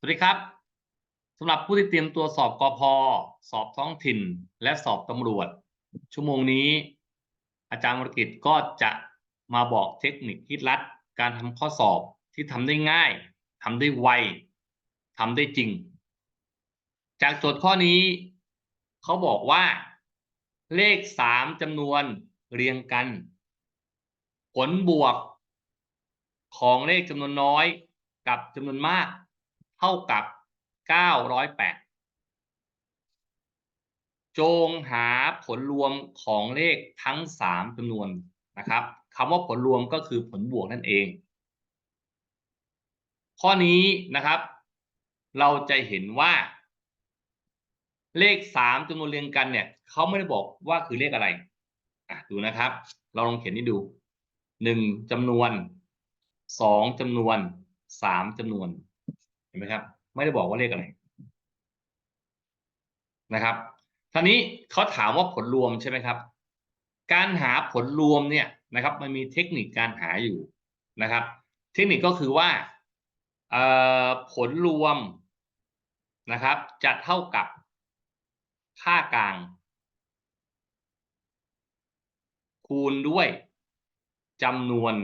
สวัสดีครับสำหรับผู้ที่เตรียมตัวสอบกพสอบท้องถิ่น และสอบตำรวจ ชั่วโมงนี้ อาจารย์วรกิจก็จะมาบอกเทคนิคฮิตลัด การทำข้อสอบที่ทำได้ง่ายทำได้ไวทำได้จริง จากโจทย์ข้อนี้เขาบอกว่า เลขสามจำนวนเรียงกัน ผลบวก ของเลขจำนวนน้อยกับจำนวนมาก เท่ากับ 908 จงหาผลรวมของเลขทั้ง 3จำนวนนะครับคำว่าผลรวมก็คือผลบวกนั่นเอง ข้อนี้นะครับ เราจะเห็นว่า เลข 3จำนวนเรียงกันเนี่ยเขาไม่ได้บอกว่าคือเลขอะไรอะดูนะครับ เราลองเขียนให้ดู 1จำนวน 2จำนวน 3จำนวน เห็นไหมครับ ไม่ได้บอกว่าเลขอะไรนะครับท่านี้เขาถามว่าผลรวมใช่ไหมครับ การหาผลรวมเนี่ยนะครับ มันมีเทคนิคการหาอยู่นะครับ เทคนิคก็คือว่าผลรวมนะครับ จะเท่ากับค่ากลาง คูณด้วยจำนวน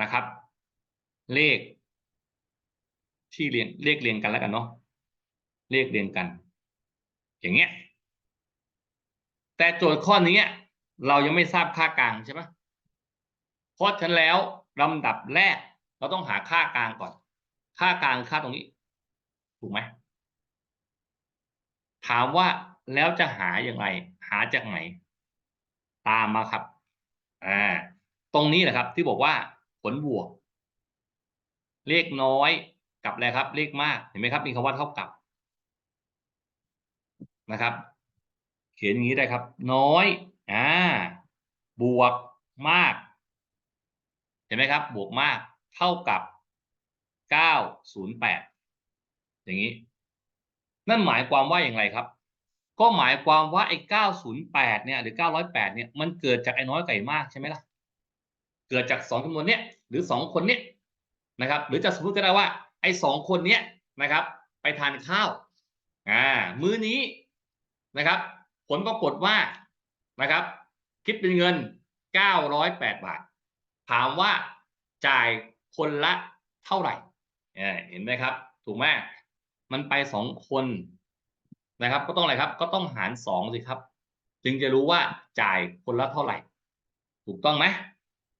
นะครับ เลข ที่เรียงเลขเรียงกันแล้วกันเนาะเลขเรียงกัน อย่างเงี้ย แต่โจทย์ข้อนี้เรายังไม่ทราบค่ากลางใช่ไหมเพราะฉะนั้นแล้วลำดับแรก เราต้องหาค่ากลางก่อน ค่ากลางค่าตรงนี้ ถูกไหมถามว่าแล้วจะหาอย่างไร หาจากไหน ตามมาครับอ่าตรงนี้แหละครับ ที่บอกว่าผลบวก เลขน้อย กับอะไรครับเลขมากเห็นไหมครับ มีคำว่าเท่ากับนะครับ เขียนอย่างนี้ได้ครับ น้อยอ่าบวกมาก เห็นไหมครับ บวกมากเท่ากับ 908 อย่างนี้ นั่นหมายความว่าอย่างไรครับ ก็หมายความว่าไอ้ 908 เนี่ยหรือ 908 เนี่ยมันเกิดจากไอ้น้อยไก่มากใช่ไหมล่ะ เกิดจากสองจำนวนเนี้ยหรือสองคนเนี้ยนะครับ หรือจะสมมติก็ได้ว่า ไอ้สองคนเนี้ยนะครับ ไปทานข้าวอ่ามื้อนี้นะครับ ผลปรากฏว่านะครับ คิดเป็นเงิน 908 บาท ถามว่าจ่ายคนละเท่าไหร่เห็นไหมครับ ถูกไหมมันไปสองคนนะครับ ก็ต้องอะไรครับ ก็ต้องหารสองสิครับ จึงจะรู้ว่าจ่ายคนละเท่าไหร่ ถูกต้องไหม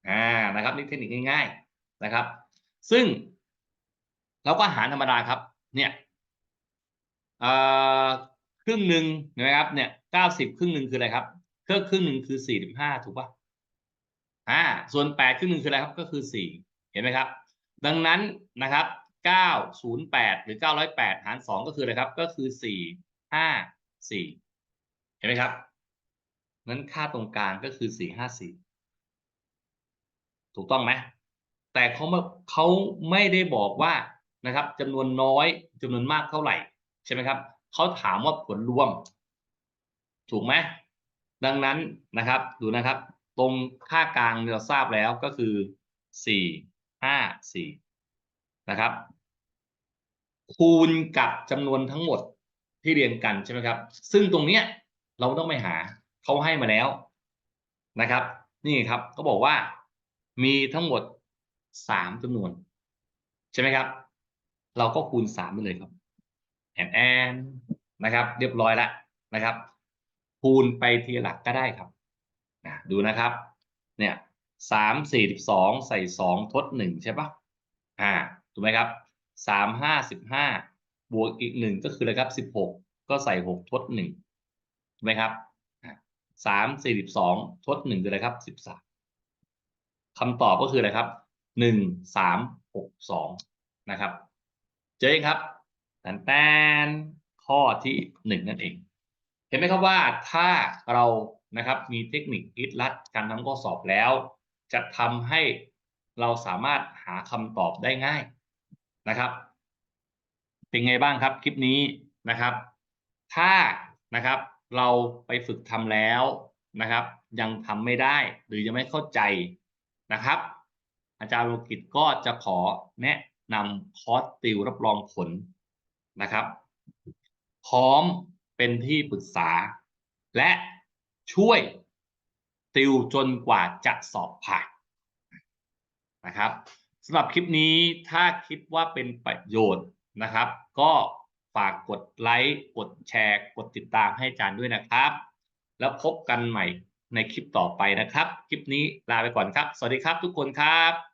อ่านะครับนี่เทคนิคง่าย ๆนะครับ ซึ่ง เราก็หารธรรมดาครับ เนี่ยครึ่งหนึ่งนะครับ เนี่ยเก้าสิบครึ่งหนึ่งคืออะไรครับเครื่องครึ่งหนึ่งคือสี่สิบห้าถูกปะอ่า ส่วนแปดครึ่งหนึ่งคืออะไรครับ ก็คือสี่เห็นไหมครับ ดังนั้นนะครับเก้าศูนย์แปดหรือเก้าร้อยแปดหารสองก็คืออะไรครับ ก็คือสี่ห้าสี่เห็นไหมครับนั้นค่าตรงกลางก็คือสี่ห้าสี่ถูกต้องไหมแต่เขาเขาไม่ได้บอกว่า นะครับจำนวนน้อยจำนวนมากเท่าไหร่ใช่ไหมครับเขาถามว่าผลรวม ถูกไหมดังนั้นนะครับดูนะครับ ตรงค่ากลางเราทราบแล้วก็คือสี่ห้าสี่นะครับ คูณกับจำนวนทั้งหมดที่เรียงกันใช่ไหมครับ ซึ่งตรงเนี้ยเราต้องไปหาเขาให้มาแล้วนะครับ นี่ครับเขาบอกว่ามีทั้งหมดสามจำนวน ใช่ไหมครับ เราก็คูณสามไปเลยครับแอนแอนนะครับ เรียบร้อยแล้วนะครับ คูณไปทีหลักก็ได้ครับนะดูนะครับ เนี่ยสามสี่สิบสองใส่สองทดหนึ่งใช่ปะอ่าถูกไหมครับสามห้าสิบห้าบวกอีกหนึ่งก็คืออะไรครับสิบหกก็ใส่หกทดหนึ่งถูกไหมครับสามสี่สิบสองทดหนึ่งคืออะไรครับสิบสามคำตอบก็คืออะไรครับหนึ่งสามหกสองนะครับ เจอเองครับแตนแตนข้อที่หนึ่งนั่นเอง เห็นไหมครับว่าถ้าเรานะครับมีเทคนิคอิดลัดการทำข้อสอบแล้ว จะทำให้เราสามารถหาคำตอบได้ง่ายนะครับ เป็นไงบ้างครับคลิปนี้นะครับ ถ้านะครับเราไปฝึกทำแล้วนะครับ ยังทำไม่ได้หรือยังไม่เข้าใจนะครับ อาจารย์โลกิตก็จะขอแนะ นำคอร์สติวรับรองผลนะครับ พร้อมเป็นที่ปรึกษา และช่วยติวจนกว่าจะสอบผ่านนะครับสำหรับคลิปนี้ถ้าคิดว่าเป็นประโยชน์นะครับ ก็ฝากกดไลค์กดแชร์ กดติดตามให้อาจารย์ด้วยนะครับ แล้วพบกันใหม่ในคลิปต่อไปนะครับ คลิปนี้ลาไปก่อนครับ สวัสดีครับทุกคนครับ